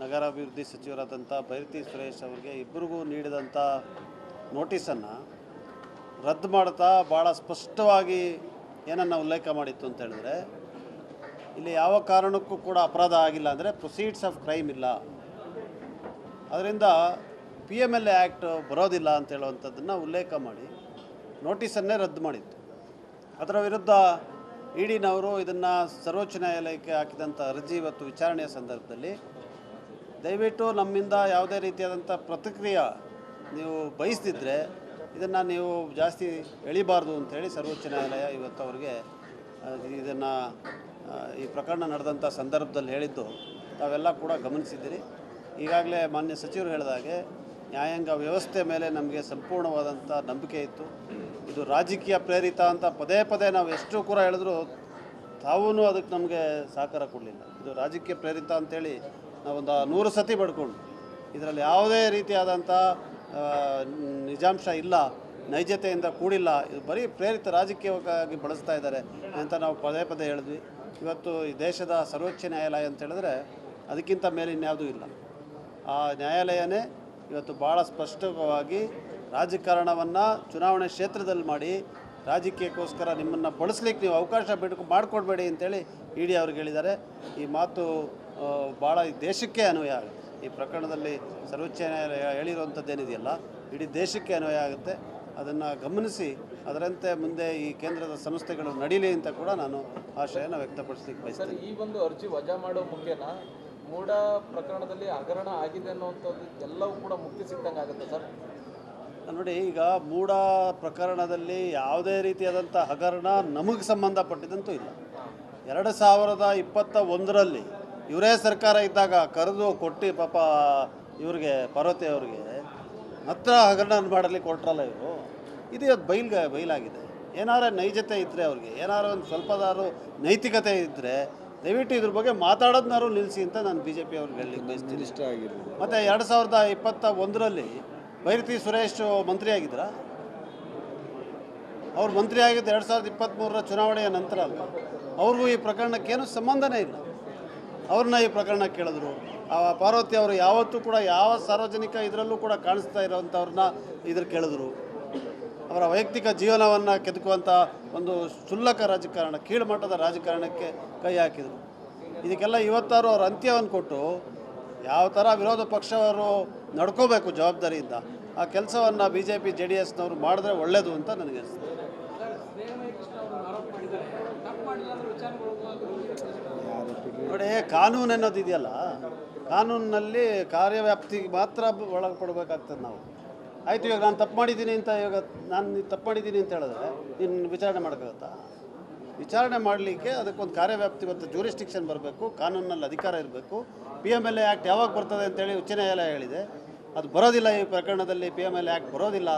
ನಗರಾಭಿವೃದ್ಧಿ ಸಚಿವರಾದಂಥ ಬೈರತಿ ಸುರೇಶ್ ಅವರಿಗೆ ಇಬ್ಬರಿಗೂ ನೀಡಿದಂಥ ನೋಟಿಸನ್ನು ರದ್ದು ಮಾಡ್ತಾ ಭಾಳ ಸ್ಪಷ್ಟವಾಗಿ ಏನನ್ನು ಉಲ್ಲೇಖ ಮಾಡಿತ್ತು ಅಂತ ಹೇಳಿದ್ರೆ, ಇಲ್ಲಿ ಯಾವ ಕಾರಣಕ್ಕೂ ಕೂಡ ಅಪರಾಧ ಆಗಿಲ್ಲ ಅಂದರೆ ಪ್ರೊಸೀಡ್ಸ್ ಆಫ್ ಕ್ರೈಮ್ ಇಲ್ಲ. ಅದರಿಂದ P M L A act ಬರೋದಿಲ್ಲ ಅಂತ ಹೇಳುವಂಥದ್ದನ್ನು ಉಲ್ಲೇಖ ಮಾಡಿ ನೋಟಿಸನ್ನೇ ರದ್ದು ಮಾಡಿತ್ತು. ಅದರ ವಿರುದ್ಧ ಇಡಿನವರು ಇದನ್ನು ಸರ್ವೋಚ್ಚ ನ್ಯಾಯಾಲಯಕ್ಕೆ ಹಾಕಿದಂಥ ಅರ್ಜಿ ಇವತ್ತು ವಿಚಾರಣೆಯ ಸಂದರ್ಭದಲ್ಲಿ ದಯವಿಟ್ಟು ನಮ್ಮಿಂದ ಯಾವುದೇ ರೀತಿಯಾದಂಥ ಪ್ರತಿಕ್ರಿಯೆ ನೀವು ಬಯಸ್ತಿದ್ರೆ ಇದನ್ನು ನೀವು ಜಾಸ್ತಿ ಎಳಿಬಾರ್ದು ಅಂಥೇಳಿ ಸರ್ವೋಚ್ಚ ನ್ಯಾಯಾಲಯ ಇವತ್ತು ಅವರಿಗೆ ಇದನ್ನು ಈ ಪ್ರಕರಣ ನಡೆದಂಥ ಸಂದರ್ಭದಲ್ಲಿ ಹೇಳಿದ್ದು ತಾವೆಲ್ಲ ಕೂಡ ಗಮನಿಸಿದ್ದೀರಿ. ಈಗಾಗಲೇ ಮಾನ್ಯ ಸಚಿವರು ಹೇಳಿದಾಗೆ ನ್ಯಾಯಾಂಗ ವ್ಯವಸ್ಥೆ ಮೇಲೆ ನಮಗೆ ಸಂಪೂರ್ಣವಾದಂಥ ನಂಬಿಕೆ ಇತ್ತು. ಇದು ರಾಜಕೀಯ ಪ್ರೇರಿತ ಅಂತ ಪದೇ ಪದೇ ನಾವು ಎಷ್ಟು ಕೂಡ ಹೇಳಿದ್ರು ತಾವೂ ಅದಕ್ಕೆ ನಮಗೆ ಸಹಕಾರ ಕೊಡಲಿಲ್ಲ. ಇದು ರಾಜಕೀಯ ಪ್ರೇರಿತ ಅಂತೇಳಿ ನಾವೊಂದು ನೂರು ಸತಿ ಬಡ್ಕೊಂಡು. ಇದರಲ್ಲಿ ಯಾವುದೇ ರೀತಿಯಾದಂಥ ನಿಜಾಂಶ ಇಲ್ಲ, ನೈಜತೆಯಿಂದ ಕೂಡಿಲ್ಲ, ಇದು ಬರೀ ಪ್ರೇರಿತ ರಾಜಕೀಯವಾಗಿ ಬಳಸ್ತಾ ಇದ್ದಾರೆ ಅಂತ ನಾವು ಪದೇ ಪದೇ ಹೇಳಿದ್ವಿ. ಇವತ್ತು ಈ ದೇಶದ ಸರ್ವೋಚ್ಚ ನ್ಯಾಯಾಲಯ ಅಂತ ಹೇಳಿದ್ರೆ ಅದಕ್ಕಿಂತ ಮೇಲೆ ಇನ್ಯಾವುದೂ ಇಲ್ಲ. ಆ ನ್ಯಾಯಾಲಯನೇ ಇವತ್ತು ಭಾಳ ಸ್ಪಷ್ಟವಾಗಿ ರಾಜಕಾರಣವನ್ನು ಚುನಾವಣೆ ಕ್ಷೇತ್ರದಲ್ಲಿ ಮಾಡಿ ರಾಜಕೀಯಕ್ಕೋಸ್ಕರ ನಿಮ್ಮನ್ನು ಬಳಸ್ಲಿಕ್ಕೆ ನೀವು ಅವಕಾಶ ಬಿಟ್ಟು ಮಾಡಿಕೊಡ್ಬೇಡಿ ಅಂತೇಳಿ ಇ ಡಿ ಅವ್ರಿಗೆ ಹೇಳಿದ್ದಾರೆ. ಈ ಮಾತು ಭಾಳ ಈ ದೇಶಕ್ಕೆ ಅನ್ವಯ ಆಗುತ್ತೆ. ಈ ಪ್ರಕರಣದಲ್ಲಿ ಸರ್ವೋಚ್ಚ ನ್ಯಾಯಾಲಯ ಹೇಳಿರುವಂಥದ್ದೇನಿದೆಯಲ್ಲ ಇಡೀ ದೇಶಕ್ಕೆ ಅನ್ವಯ ಆಗುತ್ತೆ. ಅದನ್ನು ಗಮನಿಸಿ ಅದರಂತೆ ಮುಂದೆ ಈ ಕೇಂದ್ರದ ಸಂಸ್ಥೆಗಳು ನಡೀಲಿ ಅಂತ ಕೂಡ ನಾನು ಆಶಯನ ವ್ಯಕ್ತಪಡಿಸಲಿಕ್ಕೆ ಬಯಸ್ತೇನೆ. ಸರ್ ಈ ಒಂದು ಅರ್ಜಿ ವಜಾ ಮಾಡೋ ಮುಖೇನ ಮೂಡ ಪ್ರಕರಣದಲ್ಲಿ ಹಗರಣ ಆಗಿದೆ ಅನ್ನುವಂಥದ್ದು ಎಲ್ಲವೂ ಕೂಡ ಮುಕ್ತಿ ಸಿಕ್ಕಂಗೆ ಆಗುತ್ತೆ ಸರ್? ನೋಡಿ ಈಗ ಮೂಡ ಪ್ರಕರಣದಲ್ಲಿ ಯಾವುದೇ ರೀತಿಯಾದಂಥ ಹಗರಣ ನಮಗೆ ಸಂಬಂಧಪಟ್ಟಿದಂತೂ ಇಲ್ಲ. ಎರಡು ಸಾವಿರದ ಇಪ್ಪತ್ತ ಒಂದರಲ್ಲಿ ಇವರೇ ಸರ್ಕಾರ ಇದ್ದಾಗ ಕರೆದು ಕೊಟ್ಟು ಪಾಪ ಇವ್ರಿಗೆ ಪಾರ್ವತಿ ಅವ್ರಿಗೆ ಹತ್ರ ಹಗರಣ ಮಾಡಲಿಕ್ಕೆ ಕೊಟ್ರಲ್ಲ ಇವರು. ಇದು ಇವತ್ತು ಬೈಲ್ಗ ಬೈಲಾಗಿದೆ. ಏನಾರ ನೈಜತೆ ಇದ್ದರೆ ಅವ್ರಿಗೆ ಏನಾರು ಒಂದು ಸ್ವಲ್ಪದಾರು ನೈತಿಕತೆ ಇದ್ದರೆ ದಯವಿಟ್ಟು ಇದ್ರ ಬಗ್ಗೆ ಮಾತಾಡೋದನ್ನಾರು ನಿಲ್ಲಿಸಿ ಅಂತ ನಾನು ಬಿ ಜೆ ಪಿ ಅವ್ರಿಗೆ ಹೇಳಲಿಕ್ಕೆ ಬಯಸ್ತೀನಿ. ಇಷ್ಟ ಮತ್ತು ಎರಡು ಸಾವಿರದ ಇಪ್ಪತ್ತ ಒಂದರಲ್ಲಿ ಭೈರತಿ ಸುರೇಶ್ ಮಂತ್ರಿ ಆಗಿದ್ರ ಅವ್ರು ಮಂತ್ರಿ ಆಗಿದ್ದು ಎರಡು ಸಾವಿರದ ಇಪ್ಪತ್ತ್ಮೂರರ ಚುನಾವಣೆಯ ನಂತರ ಅಲ್ಲ ಅವ್ರಿಗೂ ಈ ಪ್ರಕರಣಕ್ಕೇನು ಸಂಬಂಧನೇ ಇಲ್ಲ. ಅವ್ರನ್ನ ಈ ಪ್ರಕರಣ ಕೇಳಿದ್ರು. ಆ ಪಾರ್ವತಿ ಅವರು ಯಾವತ್ತೂ ಕೂಡ ಯಾವ ಸಾರ್ವಜನಿಕ ಇದರಲ್ಲೂ ಕೂಡ ಕಾಣಿಸ್ತಾ ಇರೋವಂಥವ್ರನ್ನ ಇದ್ರ ಕೇಳಿದ್ರು. ಅವರ ವೈಯಕ್ತಿಕ ಜೀವನವನ್ನು ಕೆದಕುವಂಥ ಒಂದು ಕ್ಷುಲ್ಲಕ ರಾಜಕಾರಣ ಕೀಳುಮಟ್ಟದ ರಾಜಕಾರಣಕ್ಕೆ ಕೈ ಹಾಕಿದರು. ಇದಕ್ಕೆಲ್ಲ ಇವತ್ತಾರು ಅವ್ರ ಅಂತ್ಯವನ್ನು ಕೊಟ್ಟು ಯಾವ ಥರ ವಿರೋಧ ಪಕ್ಷವರು ನಡ್ಕೋಬೇಕು ಜವಾಬ್ದಾರಿಯಿಂದ, ಆ ಕೆಲಸವನ್ನು B J P J D ಎಸ್ನವರು ಮಾಡಿದ್ರೆ ಒಳ್ಳೆಯದು ಅಂತ ನನಗೆ ಅನಿಸ್ತದೆ ನೋಡಿ ಕಾನೂನು ಅನ್ನೋದು ಇದೆಯಲ್ಲ? ಕಾನೂನಿನಲ್ಲಿ ಕಾರ್ಯವ್ಯಾಪ್ತಿಗೆ ಮಾತ್ರ ಒಳಪಡಬೇಕಾಗ್ತದೆ ನಾವು. ಆಯಿತು, ಇವಾಗ ನಾನು ತಪ್ಪು ಮಾಡಿದ್ದೀನಿ ಅಂತ ಇವಾಗ ನಾನು ತಪ್ಪು ಮಾಡಿದ್ದೀನಿ ಅಂತ ಹೇಳಿದ್ರೆ ನೀನು ವಿಚಾರಣೆ ಮಾಡೋಕ್ಕಾಗತ್ತಾ ವಿಚಾರಣೆ ಮಾಡಲಿಕ್ಕೆ ಅದಕ್ಕೊಂದು ಕಾರ್ಯವ್ಯಾಪ್ತಿ ಮತ್ತು ಜೂರಿಸ್ಟಿಕ್ಷನ್ ಬರಬೇಕು ಕಾನೂನಲ್ಲಿ ಅಧಿಕಾರ ಇರಬೇಕು. P M L A act ಯಾವಾಗ ಬರ್ತದೆ ಅಂತೇಳಿ ಉಚ್ಚ ನ್ಯಾಯಾಲಯ ಹೇಳಿದೆ. ಅದು ಬರೋದಿಲ್ಲ ಈ ಪ್ರಕರಣದಲ್ಲಿ P M L A act ಬರೋದಿಲ್ಲ.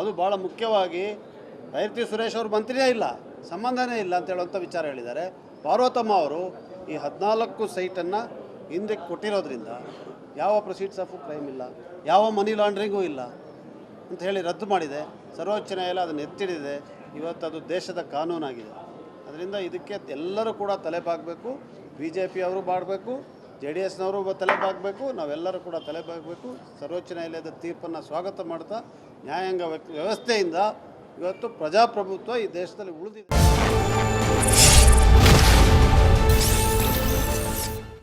ಅದು ಭಾಳ ಮುಖ್ಯವಾಗಿ ಬೈರತಿ ಸುರೇಶ್ ಅವರು ಮಂತ್ರಿಯೇ ಇಲ್ಲ. ಸಂಬಂಧನೇ ಇಲ್ಲ ಅಂತ ಹೇಳುವಂಥ ವಿಚಾರ ಹೇಳಿದ್ದಾರೆ. ಪಾರ್ವತಮ್ಮ ಅವರು ಈ ಹದಿನಾಲ್ಕು ಸೈಟನ್ನು ಹಿಂದಕ್ಕೆ ಕೊಟ್ಟಿರೋದ್ರಿಂದ ಯಾವ ಪ್ರೊಸೀಡ್ಸ್ ಆಫ್ ಕ್ರೈಮ್ ಇಲ್ಲ, ಯಾವ ಮನಿ ಲಾಂಡ್ರಿಂಗೂ ಇಲ್ಲ ಅಂತ ಹೇಳಿ ರದ್ದು ಮಾಡಿದೆ. ಸರ್ವೋಚ್ಚ ನ್ಯಾಯಾಲಯ ಅದನ್ನು ಎತ್ತಿಡಿದೆ. ಇವತ್ತು ಅದು ದೇಶದ ಕಾನೂನಾಗಿದೆ. ಅದರಿಂದ ಇದಕ್ಕೆ ಎಲ್ಲರೂ ಕೂಡ ತಲೆ ಬಾಗಬೇಕು ಬಿ ಜೆ ಪಿ ಅವರು ಮಾಡಬೇಕು ಜೆ ಡಿ ಎಸ್ನವರು ತಲೆ ಬಾಗಬೇಕು ನಾವೆಲ್ಲರೂ ಕೂಡ ತಲೆ ಬಾಗಬೇಕು ಸರ್ವೋಚ್ಚ ನ್ಯಾಯಾಲಯದ ತೀರ್ಪನ್ನು ಸ್ವಾಗತ ಮಾಡ್ತಾ ನ್ಯಾಯಾಂಗ ವ್ಯವಸ್ಥೆಯಿಂದ ಇವತ್ತು ಪ್ರಜಾಪ್ರಭುತ್ವ ಈ ದೇಶದಲ್ಲಿ ಉಳಿದಿದೆ.